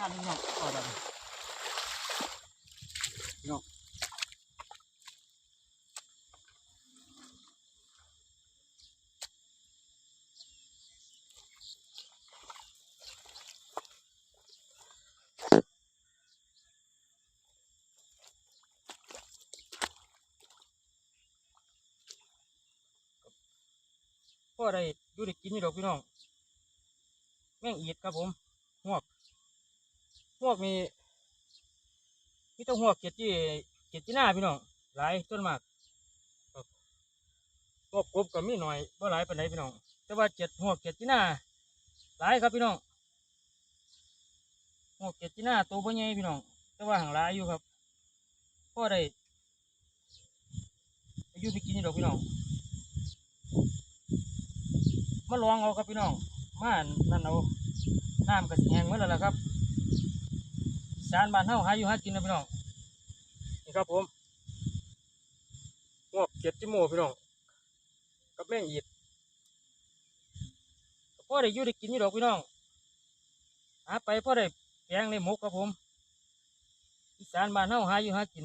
ก้านในก้านนี่เนาะต่อแบบนี้เนาะพ่อได้อยู่ได้กินอยู่ดอกพี่น้อง แม่งอีดครับผมหวก หวกมีมีแต้องหวกเกียรติเกียรติหน้าพี่น้องหลายต้นมากครับหวกกบก็มีหน่อยบ่หลายปานใดพี่น้องแต่ว่าเจ็ดหวกเกียรติหน้าหลายครับพี่น้องหวกเกียรติหน้าตัวบ่ใหญ่พี่น้องแต่ว่าห่างหลายอยู่ครับพ่อได้ไปอยู่ไปกินี่ดอกพี่น้องมาลองเอาครับพี่น้องมานั่นเอาน้ำก็สิแห้งหมดแล้วล่ะครับ สารบ้านเฮาหาอยู่หากินนะพี่น้องนี่ครับผมงวกเก็ดจิโมพี่น้องกับแมงอีดพ่อได้อยู่ได้กินอยู่ดอกพี่น้องหาไปพ่อได้แกงในหมกครับผมอีสานบ้านเฮาหาอยู่หากิน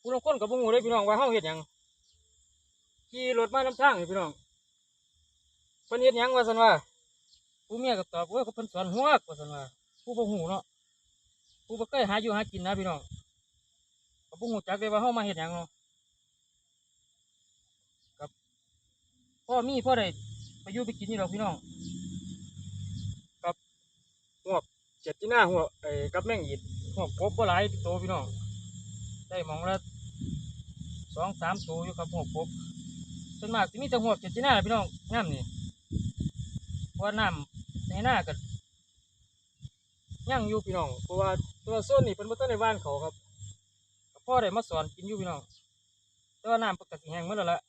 ผู้ลางคนกับบุ้งหูเลยพี่น้องว่าเฮาเฮ็ดหยังขี่รถมาน้ำทางนี่พี่น้องเพิ่นเฮ็ดหยังว่าซั่นว่าผู้เมียก็ตอบว่าเขาเป็นสอนหัวกว่าสันว่า ผู้บ่หูเนาะผู้บ่เคยหาอยู่หากินนะพี่น้องก็บ่หูจักเลยว่าเฮามาเฮ็ดหยังเนาะกับพ่อมีพ่อได้ไปอยู่ไปกินนี่ดอกพี่น้องกับหัวเจ็ดที่หน้าหัวไอ้กับแม่งอีดหัวกบบ่หลายโตพี่น้องได้มองละสองสามตัวอยู่ครับหัวกบส่วนมากสิมีแต่หัวเจ็ดที่หน้าพี่น้องน้ำนี่เพราะว่าน้ำในหน้าก็ ยั่งอยู่พี่น้องเพราะว่าตัวโซนนี่เป็นบ่ต้นในบ้านเขาครับพ่อได้มาสอนกินอยู่พี่น้องแต่ว่าน้ำปกติแห้งหมดแล้วละ